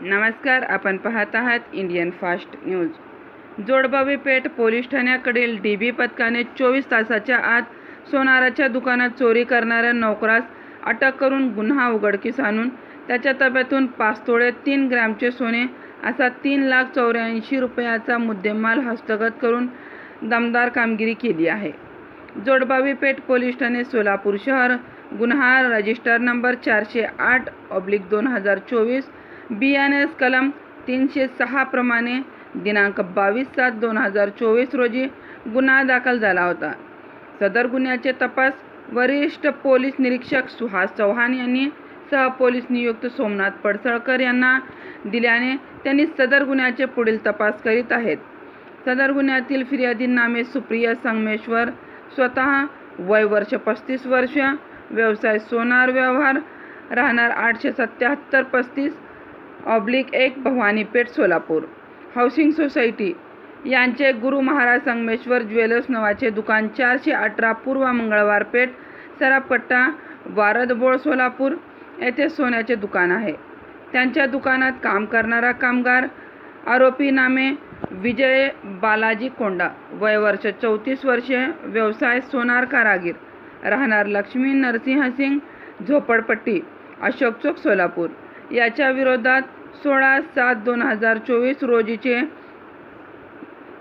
नमस्कार आपण पाहत आहात Indian fast news. Jodbhavi Peth police ठाण्याकडील D B पथकाने चोवीस तासाच्या आत सोनाराच्या दुकानात चोरी करणाऱ्या नोकरास अटक करून गुन्हा उघडकीस आणून त्याच्या ताब्यातून पाच तोळे तीन ग्रॅमचे सोने असा तीन लाख चौऱ्याऐंशी रुपयाचा मुद्देमाल हस्तगत करून दमदार कामगिरी केली आहे. जोडबावी पेठ पोलीस ठाणे सोलापूर शहर गुन्हा रजिस्टर नंबर चारशे आठ ऑब्लिक दोन हजार चोवीस बी एन एस कलम तीनशे सहाप्रमाणे दिनांक बावीस सात दोन हजार चोवीस रोजी गुन्हा दाखल झाला होता. सदर गुन्ह्याचे तपास वरिष्ठ पोलीस निरीक्षक सुहास चव्हाण यांनी सहपोलीस नियुक्त सोमनाथ पडसळकर यांना दिल्याने त्यांनी सदर गुन्ह्याचे पुढील तपास करीत आहेत. सदर गुन्ह्यातील फिर्यादी नामे सुप्रिया संगमेश्वर स्वतः वय वर्ष पस्तीस वर्ष व्यवसाय सोनार व्यवहार राहणार आठशे सत्याहत्तर पस्तीस ऑब्लिक एक भवानीपेठ सोलापूर. हाऊसिंग सोसायटी यांचे गुरु महाराज संगमेश्वर ज्वेलर्स नावाचे दुकान चारशे अठरा पूर्व मंगळवार पेठ सरापट्टा वारदबोळ सोलापूर येथे सोन्याचे दुकान आहे. त्यांच्या दुकानात काम करणारा कामगार आरोपी नामे विजय बालाजी कोंडा वय वर्ष चौतीस वर्षे व्यवसाय सोनार कारागीर राहणार लक्ष्मी नरसिंह सिंग झोपडपट्टी अशोक चौक सोलापूर. याच्या विरोधात सोळा सात दोन हजार चोवीस रोजीचे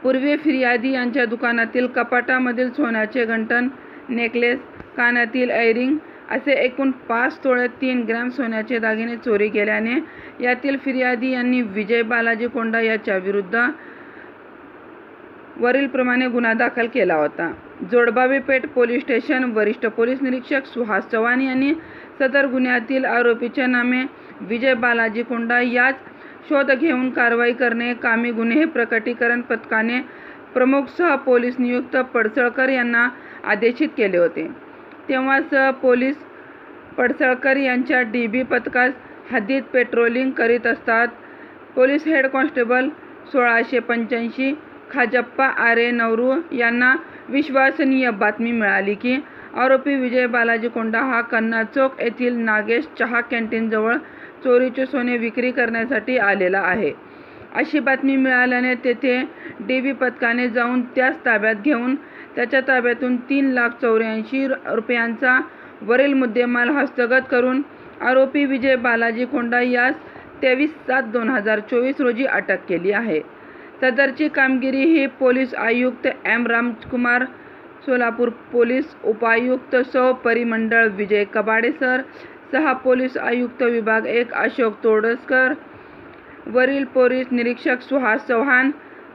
पूर्वी फिर्यादी यांच्या दुकानातील कपाटामधील सोन्याचे घंटन नेकलेस कानातील ऐरिंग असे एकूण पाच तोळे तीन ग्रॅम सोन्याचे दागिने चोरी केल्याने यातील फिर्यादी यांनी विजय बालाजी कोंडा याच्या विरुद्ध वरीलप्रमाणे गुन्हा दाखल केला होता. जोडबावी पेठ पोलीस स्टेशन वरिष्ठ पोलीस निरीक्षक सुहास चव्हाण यांनी सदर गुन्ह्यातील आरोपीचे नामे विजय बालाजी कोंडा याच शोध घेऊन कारवाई करणे कामी गुन्हे प्रकटीकरण पथकाने प्रमुख सह पोलीस नियुक्त पडसळकर यांना आदेशित केले होते. तेव्हा सह पोलीस पडसळकर यांच्या डी बी पथकास हद्दीत पेट्रोलिंग करीत असतात. पोलीस हेड कॉन्स्टेबल सोळाशे पंच्याऐंशी खाजप्पा आरे नवरू यांना विश्वसनीय बातमी मिळाली की आरोपी विजय बालाजी कोंडा हा कन्ना चौक येथील नागेश चहा कॅन्टीनजवळ चोरीचे सोने विक्री करण्यासाठी आलेला आहे. अशी बातमी मिळाल्याने तेथे डी बी पथकाने जाऊन त्याच ताब्यात घेऊन त्याच्या ताब्यातून तीन लाख चौऱ्याऐंशी रुपयांचा वरील मुद्देमाल हस्तगत करून आरोपी विजय बालाजी कोंडा यास तेवीस सात दोन हजार चोवीस रोजी अटक केली आहे. सदरची कामगिरी ही पोलीस आयुक्त एम रामकुमार सोलापूर पोलीस उपायुक्त सौ परिमंडळ विजय कबाडे सर सहा पोलीस आयुक्त विभाग एक अशोक तोडसकर वरील पोलीस निरीक्षक सुहास चव्हाण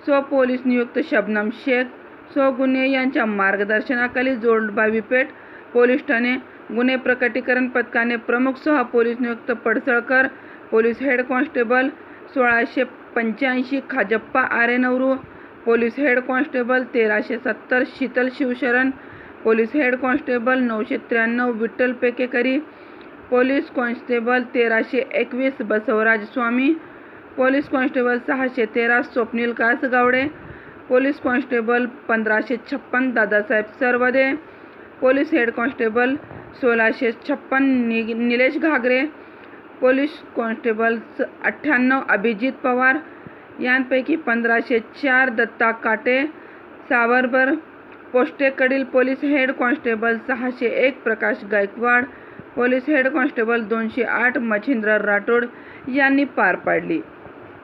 सो पोलीस नियुक्त शबनम शेख सो गुन्हे यांच्या मार्गदर्शनाखाली जोडबावी पेठ पोलीस ठाणे गुन्हे प्रकटीकरण पथकाने प्रमुख सह पोलीस नियुक्त पडसळकर पोलीस हेड कॉन्स्टेबल सोळाशे पंच्याऐंशी खाजप्पा आरे नवरू पोलीस हेड कॉन्स्टेबल तेराशे सत्तर Sheetal Shivsharan police head constable नऊशे त्र्याण्णव विठ्ठल पेकेकरी पोलीस कॉन्स्टेबल तेराशे एकवीस बसवराज स्वामी पोलीस कॉन्स्टेबल सहाशे तेरा स्वप्नील कासगावडे पोलीस कॉन्स्टेबल पंधराशे छप्पन Dadasaheb Sarvade police head constable सोळाशे छप्पन नि निलेश घागरे पोलीस कॉन्स्टेबल अठ्ठ्याण्णव अभिजित पवार यांपैकी पंधराशे चार दत्ता काटे सावरबर पोस्टेकडील पोलीस हेड कॉन्स्टेबल सहाशे एक Prakash Gaikwad police head constable दोनशे आठ मच्छिंद्र राठोड यांनी पार पाडली.